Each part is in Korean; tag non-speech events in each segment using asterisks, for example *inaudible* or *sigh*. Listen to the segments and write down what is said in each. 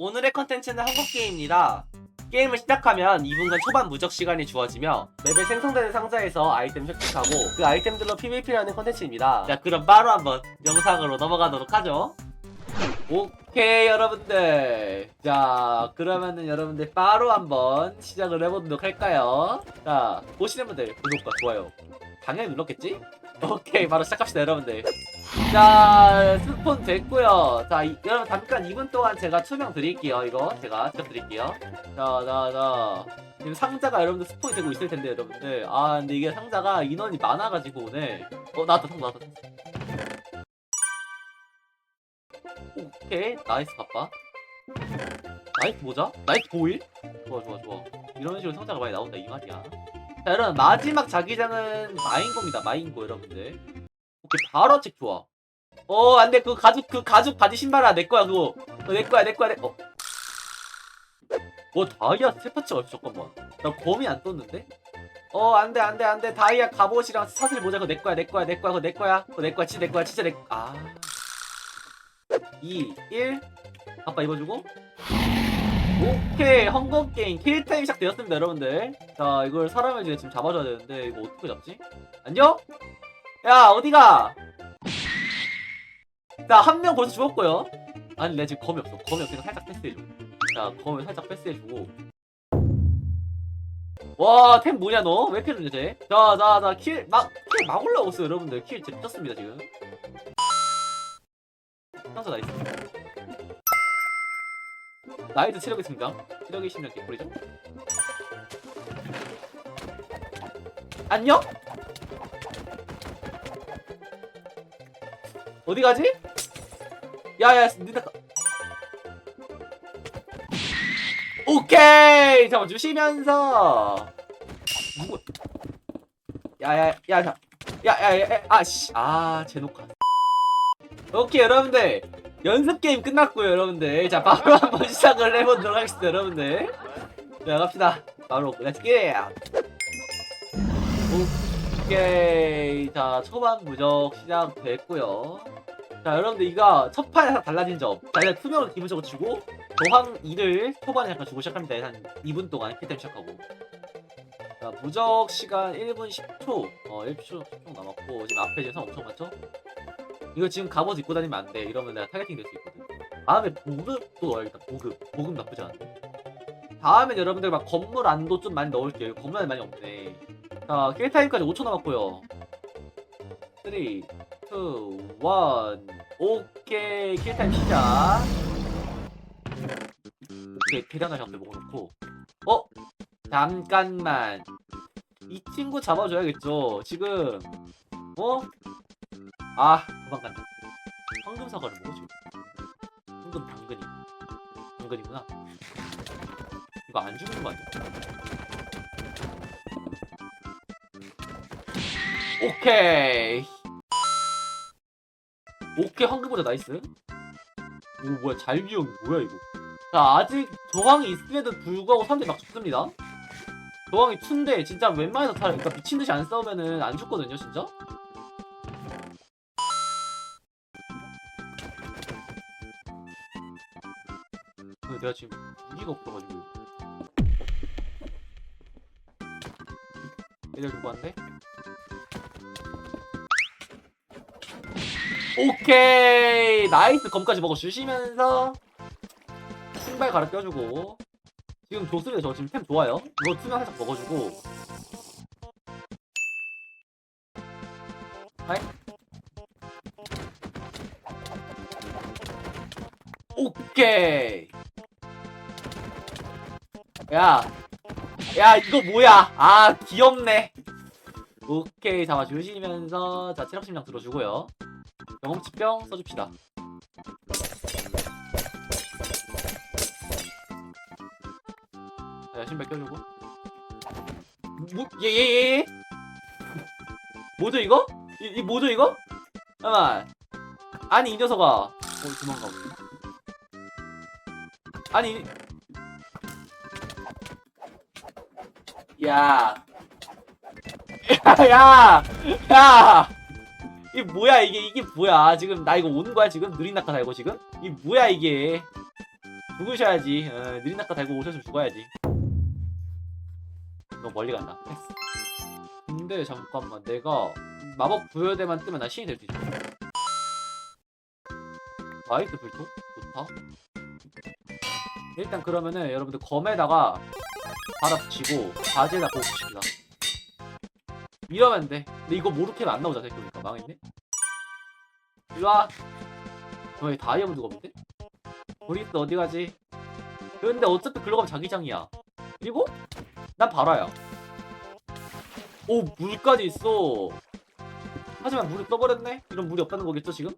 오늘의 컨텐츠는 한국게임입니다. 게임을 시작하면 2분간 초반 무적 시간이 주어지며 맵에 생성되는 상자에서 아이템 획득하고 그 아이템들로 PVP를 하는 컨텐츠입니다. 자 그럼 바로 한번 영상으로 넘어가도록 하죠. 오케이 여러분들 자 그러면은 여러분들 바로 한번 시작을 해보도록 할까요 자 보시는 분들 구독과 좋아요 당연히 눌렀겠지? 오케이 바로 시작합시다 여러분들. 자 스폰 됐고요. 자 이- 여러분 잠깐 2분 동안 제가 투명 드릴게요 이거. 제가 직접 드릴게요. 자자자. 지금 상자가 여러분들 스폰이 되고 있을 텐데 여러분들. 아 근데 이게 상자가 인원이 많아가지고 오늘. 어 나왔다 상자 나왔다 오케이. 나이스 바빠. 나이스 모자? 나이스 보일? 좋아 좋아 좋아. 이런 식으로 상자가 많이 나온다 이 말이야 자 여러분 마지막 자기장은 마인고입니다 마인고 여러분들. 오케이 바로 책 좋아. 어 안돼. 그 가죽 그 가죽 바지 신발아 내 거야 그거. 그거 내 거야 내 거야 내 어. 뭐 다이아 세 파츠가 있어 잠깐만. 나 검이 안 떴는데? 어 안돼 안돼 안돼. 다이아 갑옷이랑 사슬 모자 그거 내 거야 내 거야 내 거야 그거 내 거야. 그거 내 거야 진짜 내 거야 진짜 내 아. 2, 1 아빠 입어주고 오케이 헝거 게임 킬타임 시작되었습니다 여러분들 자 이걸 사람을 지금 잡아줘야 되는데 이거 어떻게 잡지? 안녕? 야 어디가? 자 한 명 벌써 죽었고요 아니 내 지금 검이 없어 검이 없으니까 살짝 패스해줘 자 검을 살짝 패스해주고 와 템 뭐냐 너? 왜 이렇게 좋냐 쟤? 자 자 자 킬 막 킬 막 올라오고 있어요 여러분들 킬 진짜 미쳤습니다 지금 상자 나이스 나이트 체력의 승장 체력의 심장 개꿀이죠. 안녕? 어디 가지? 야야 니네 가... 오케이! 잠깐 주시면서. 누구? 야야야 야야야 아씨. 아 제노카. 오케이 여러분들 연습 게임 끝났고요 여러분들. 자 바로 *laughs* 한번 시작을 해보도록 하겠습니다 여러분들. 자 갑시다. 바로 렛츠 기 오케이. 자 초반 무적 시작됐고요. 자 여러분들 이거 첫 판에 서 달라진 점. 자, 일단 투명을 기본적으로 치고 저항 2를 초반에 잠깐 주고 시작합니다. 한 2분 동안 킬템 시작하고. 자 무적 시간 1분 10초. 어 1초 10초 남았고 지금 앞에 지금 상 엄청 많죠? 이거 지금 갑옷 입고 다니면 안 돼. 이러면 내가 타겟팅 될 수 있거든. 다음에 보급도 넣어야겠다. 보급. 보급 나쁘지 않네. 다음엔 여러분들 막 건물 안도 좀 많이 넣을게요. 건물 안에 많이 없네. 자, 킬타임까지 5초 남았고요. 3, 2, 1. 오케이. 킬타임 시작. 오케이. 대단한 장대 먹어놓고. 어? 잠깐만. 이 친구 잡아줘야겠죠. 지금, 어? 아 도망간다. 황금 사과를 뭐지? 황금 당근이. 당근이구나. 이거 안 죽는 거 아니야? 오케이. 오케이 황금 모자 나이스. 오 뭐야 잘비용 뭐야 이거? 자 아직 저항이 있음에도 불구하고 사람들이 막 죽습니다. 저항이 2인데 진짜 웬만해서 다 그러니까 미친듯이 안 싸우면은 안 죽거든요 진짜 근데 내가 지금 무기가 없어가지고. 얘들 누구한테? 오케이! 나이스! 검까지 먹어 주시면서 신발 갈아 껴주고. 지금 조스를 저 지금 템 좋아요. 이거 투명 살짝 먹어주고. 하이. 오케이 야, 야 이거 뭐야? 아 귀엽네. 오케이 잡아주시면서 자 체력 심장 들어주고요. 경험치병 써줍시다. 자 신발 껴주고. 뭐? 얘얘얘 얘. 뭐죠 이거? 이, 이 뭐죠 이거? 잠깐만. 아니 이 녀석아. 어 도망가. 아니 야. 야, 야, 이게 뭐야 이게 이게 뭐야 지금 나 이거 오는 거야 지금 느린 낙하 달고 지금 이 뭐야 이게 죽으셔야지. 어, 느린 낙하 달고 오셨으면 죽어야지. 너무 멀리 간다. 근데 잠깐만 내가 마법 부여대만 뜨면 나 신이 될 수 있어. 화이트 불토? 좋다. 일단 그러면은 여러분들 검에다가 바다 붙이고 바지에다 고급시키자. 이러면 돼. 근데 이거 모르케는 안 나오잖아 생각해보니까 망했네. 일로와. 왜 다이아몬드 검인데? 브리스 어디 가지? 근데 어차피 글로 가면 자기장이야. 그리고 난 바라야. 오 물까지 있어. 하지만 물을 떠버렸네? 이런 물이 없다는 거겠죠 지금?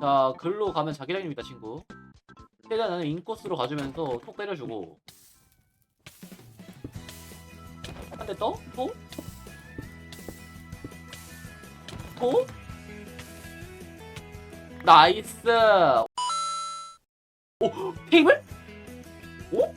자 글로 가면 자기장입니다 친구. 일단 나는 인코스로 가주면서 톡 때려주고 한대 떠? 또? 또? 나이스 오 페이블? 오?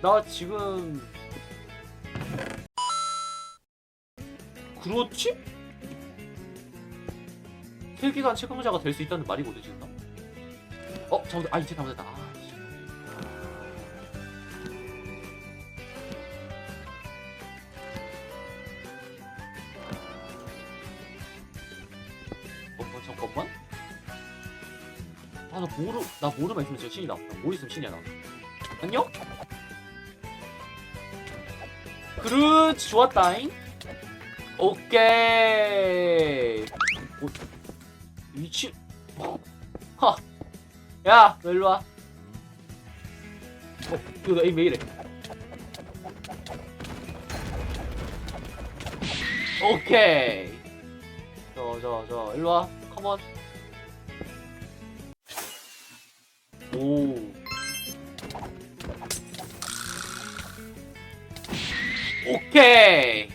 나 지금 그렇지? 세계관 최강자가 될 수 있다는 말이거든 지금 나? 어 잠깐 아 이제 잘못했다 나 모르 나 모르만 있으면 진짜 신이다 나 모르 있으면 신이야 나 안녕? 그렇지 좋았다잉 오케이 오, 위치 하 야, 너 일로 와. 어, 이거 에임 왜 이래? 오케이. 저, 저, 저, 일로 와. 컴온. 오. 오케이.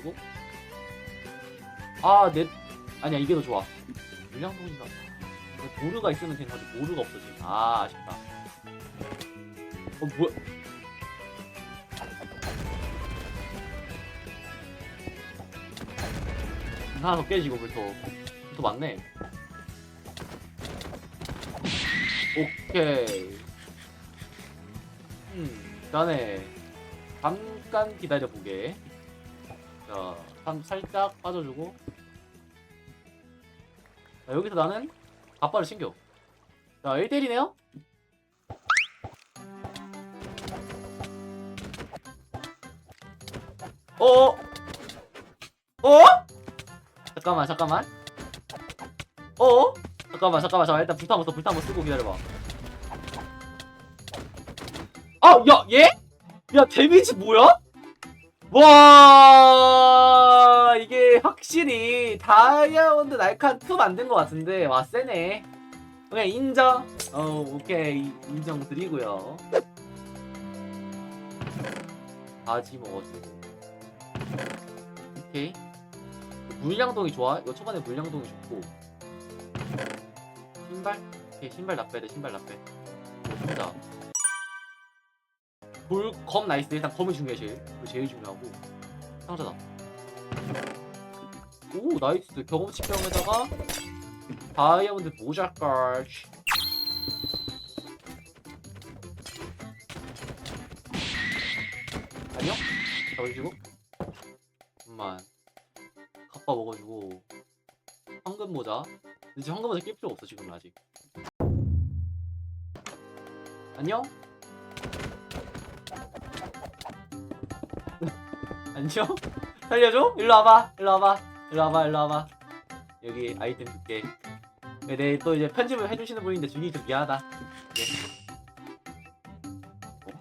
들고 아, 내 아니야 이게 더 좋아. 물량동이가 모르가 있으면 되는 건데 모르가 없어 지금. 아, 아쉽다. 어 뭐야? 하나 더 깨지고 불토. 불토 맞네. 오케이. 음, 일단에 잠깐 기다려 보게. 자, 한 살짝 빠져주고. 자, 여기서 나는 아빠를 챙겨. 자, 1대1이네요? 어? 어? 잠깐만, 잠깐만. 어? 잠깐만, 잠깐만, 잠깐만. 일단 불타 한번 써, 불타 한번 쓰고 기다려봐. 아, 야, 얘? 야, 데미지 뭐야? 와 이게 확실히 다이아몬드 날칸 2 만든 것 같은데 와 세네 그냥 인정 어 오케이 인정 드리고요 바지 먹어주고 오케이 물량동이 좋아 이거 초반에 물량동이 좋고 신발 오케이 신발 납빼야 돼 신발 납빼 좋다 돌, 검 나이스. 일단 검이 중요해, 제일. 그거 제일 중요하고. 상자다. 오, 나이스. 경험치 병에다가 다이아몬드 모자까지. 안녕? 잡아주시고. 잠깐만. 먹어주고. 황금 모자. 지금 황금 모자 낄 필요 없어, 지금 아직. 안녕? *laughs* 안녕? 살려줘? 일로 와봐. 일로 와봐. 일로 와봐. 일로 와봐. 여기 아이템 줄게. 네, 또 이제 편집을 해주시는 분인데 주기 좀 미안하다. 네. 어?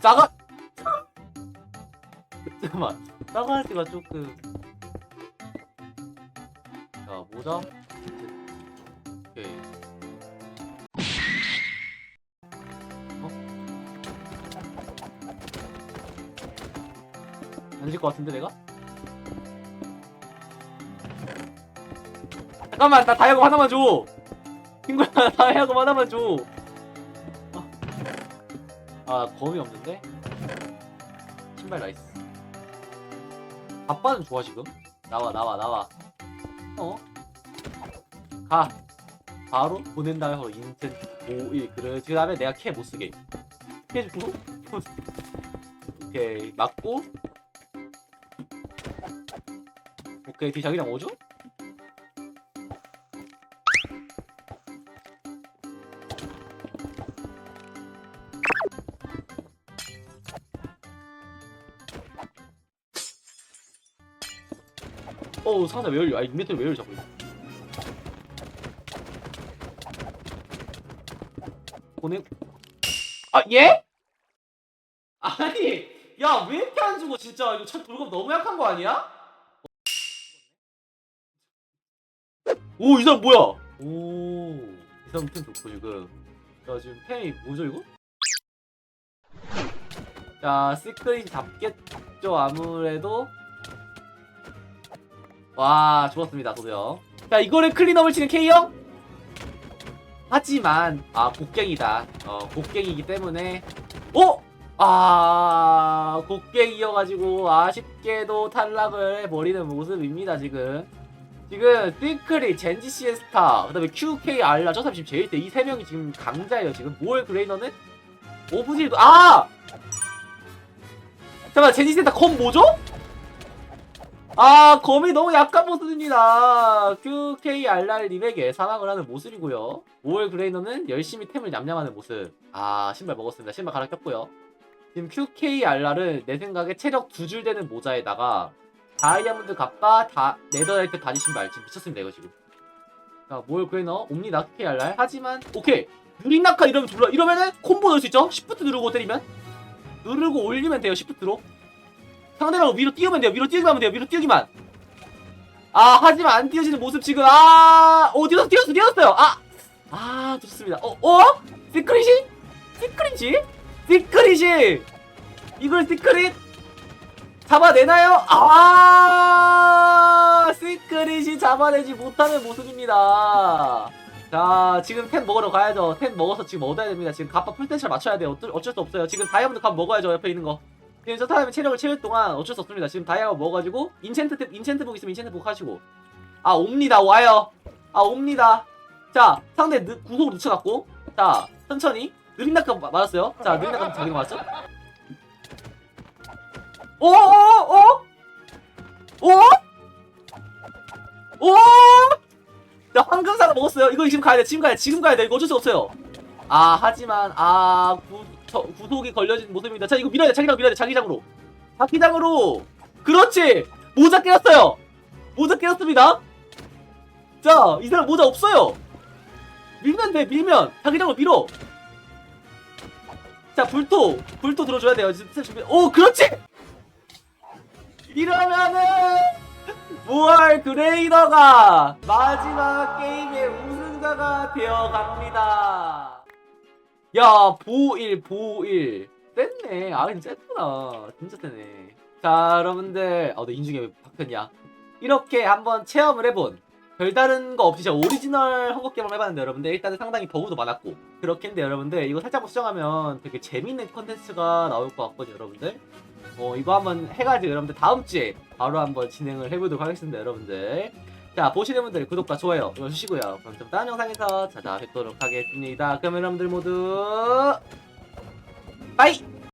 작아! *laughs* 잠깐만. 작아지가 조금. 자, 모자. 오케이. 안질 것 같은데 내가? 잠깐만 나 다이아금 하나만 줘 친구야 나 다이아금 하나만 줘 아, 아 검이 없는데? 신발 나이스 아빠는 좋아 지금? 나와 나와 나와 어? 가. 바로 보낸 다음에 바로 인텐트 51 그래 그 다음에 내가 캐 못쓰게. 캐 주고 오케이. 맞고. 오케이. 뒤 자기랑 오죠? 어우 상자 왜 열려? 아 인벤토리 왜 열려 자꾸 보내 아 예? 아니 야 왜 이렇게 안 주고 진짜 이거 참 돌검 너무 약한 거 아니야? 오 이 사람 뭐야? 오이 사람 템 좋고 지금 야 지금 템이 뭐죠 이거? 자 시크릿이 잡겠죠 아무래도 와 좋았습니다 도도요 자 이거를 클린업을 치는 K형 하지만 아 곡괭이다 어 곡괭이기 때문에 어? 아 곡괭이여가지고 아쉽게도 탈락을 해버리는 모습입니다 지금 지금 시크릿, 젠지 시에스타, 그 다음에 QK, 알라, 저 사람 지금 제일 때 이 세 명이 지금 강자예요 지금 모엘 그레이너는 오브질도 아! 잠깐만 젠지 시에스타 검 뭐죠? 아 검이 너무 약한 모습입니다. QK 알랄 림에게 사망을 하는 모습이고요. 오월 그레이너는 열심히 템을 냠냠하는 모습. 아 신발 먹었습니다. 신발 갈아 꼈고요. 지금 QK 알랄은 내 생각에 체력 두 줄 되는 모자에다가 다이아몬드 갑바 다 네더라이트 바지 신발 지금 미쳤습니다 이거 지금. 자 오월 그레이너 옵니다 QK 알랄 하지만 오케이. 느린 낙하 이러면 졸라 이러면은 콤보 넣을 수 있죠? 시프트 누르고 때리면? 누르고 올리면 돼요 시프트로 상대방 위로 띄우면 돼요. 위로 띄우기만 하면 돼요. 위로 띄우기만. 아 하지만 안 띄워지는 모습 지금 아 오 띄웠어 띄웠어 띄웠어요. 아 아 좋습니다. 어 어? 시크릿이? 시크릿이? 시크릿이 이걸 시크릿 잡아내나요? 아 시크릿이 잡아내지 못하는 모습입니다. 자 지금 템 먹으러 가야죠. 템 먹어서 지금 얻어야 됩니다. 지금 갑바 풀텐셜 맞춰야 돼요. 어쩔, 어쩔 수 없어요. 지금 다이아몬드 갑 먹어야죠. 옆에 있는 거. 지금 저 사람이 체력을 채울 동안 어쩔 수 없습니다. 지금 다이아가 먹어가지고 인챈트 탭- 인챈트북 있으면 인챈트북 하시고. 아 옵니다. 와요. 아 옵니다. 자 상대 느, 구속을 늦춰갖고. 자 천천히. 느린 낙하 마- 맞았어요? 자 느린 낙하 자기가 맞았죠? 어, 오오오 오? 오? 자 황금사가 먹었어요. 이거 지금 가야 돼. 지금 가야 돼. 지금 가야 돼. 이거 어쩔 수 없어요. 아 하지만 아 구, 저, 구속이 걸려진 모습입니다. 자 이거 밀어야 돼. 자기장 밀어야 돼. 자기장으로. 자기장으로. 그렇지! 모자 깨었어요. 모자 깨었습니다. 자 이 사람 모자 없어요. 밀면 돼 밀면. 자기장으로 밀어. 자 불토. 불토 들어줘야 돼요. 오 그렇지! 이러면은 무얼 그레이더가 마지막 게임의 우승자가 되어갑니다 야 보일 보일. 셌네. 아 진짜 셌구나. 진짜 세네. 자 여러분들. 어너 인중에 왜 박혔냐? 이렇게 한번 체험을 해본. 별다른 거 없이 제가 오리지널 헝거 게임을 해봤는데 여러분들. 일단은 상당히 버그도 많았고. 그렇긴 한데 여러분들. 이거 살짝 수정하면 되게 재밌는 컨텐츠가 나올 것 같거든요 여러분들. 어 이거 한번 해가지고 여러분들 다음 주에 바로 한번 진행을 해보도록 하겠습니다 여러분들 자 보시는 분들 구독과 좋아요 눌러주시고요. 그럼 좀 다른 영상에서 찾아뵙도록 하겠습니다. 그럼 여러분들 모두 빠이